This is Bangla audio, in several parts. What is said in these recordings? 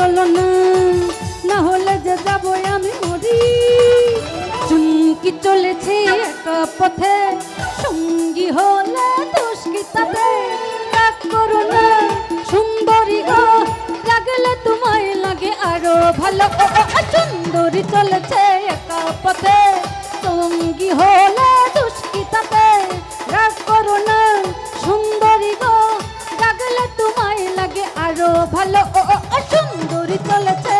চলো না না হলে যে যাব আমি মরি। চুমকি চলেছে এক পথে, সঙ্গী হলে দোষ কি তাতে? রাগ করো না, সুন্দরী গো লাগলে তোমায় লাগে আরও ভালো। সুন্দরী চলেছে একা পথে, সঙ্গী হলে দুষ্কিতাতে রাগ করো না, সুন্দরী গো লাগলে তোমায় লাগে আরও ভালো। ও, ও, ও, সুন্দরী চলেছে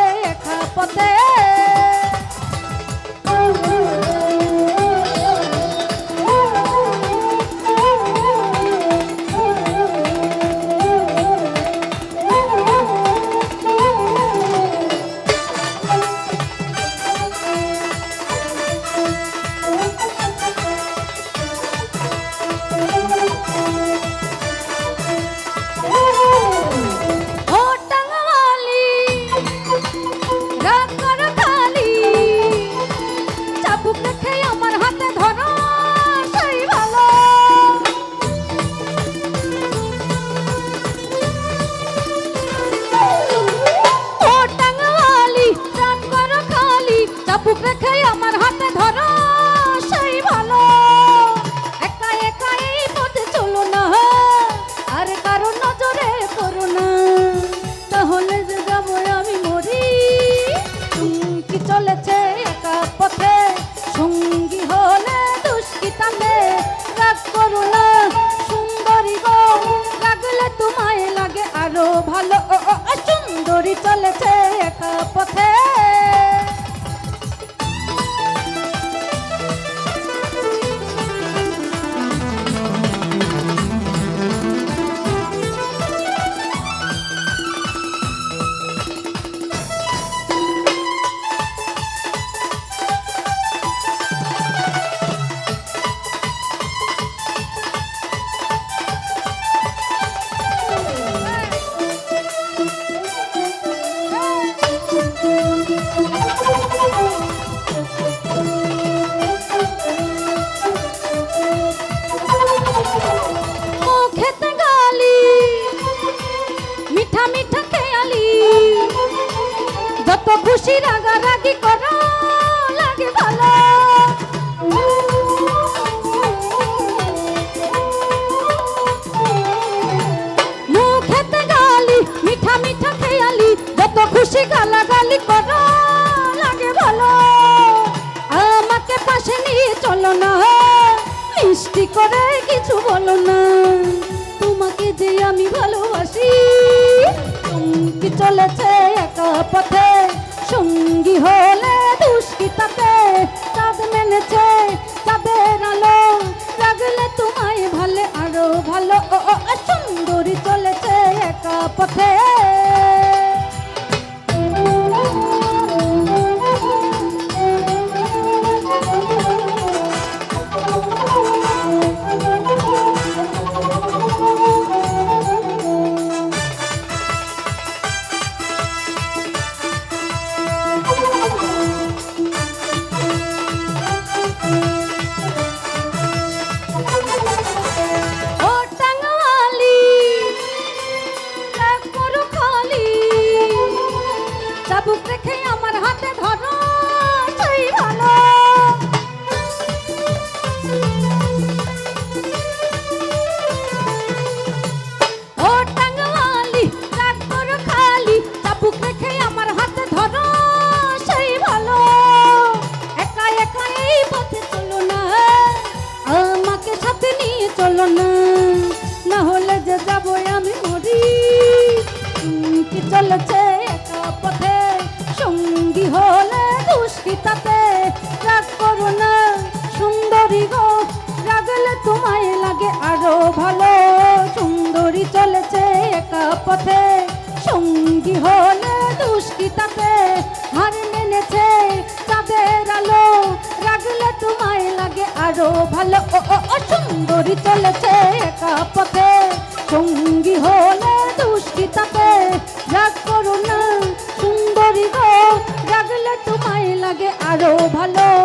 রেখে আমার হাতে খুশি রাগারাগি করো, লাগে ভালো। মুখেতে গালি, মিঠা মিঠা খেয়ালি, যত খুশি গালাগালি করো, লাগে ভালো। আমাকে পাশে নিয়ে চলো না, মিষ্টি করে কিছু বলো না। তোমাকে যে আমি ভালোবাসি সঙ্গী চলেছে একা পথে। হলে দুষ্কৃতাতে চাঁদ মেনেছে চাঁদের আলো। লাগলে তোমায় ভালো, আরও ভালো। সুন্দরী চলেছে একা পথে। চলেছে একা পথে। সঙ্গী হলে দুষ্কৃতাতে রাগ করো না সুন্দরী গো রাগলে তোমায় লাগে আরও ভালো। সুন্দরী চলেছে একা পথে। সঙ্গী হলে দুষ্কৃতাতে হার মেনেছে চাঁদের আলো। রাগলে তোমায় লাগে আরও ভালো। ও, সুন্দরী চলেছে একা পথে। সঙ্গী আরও ভালো।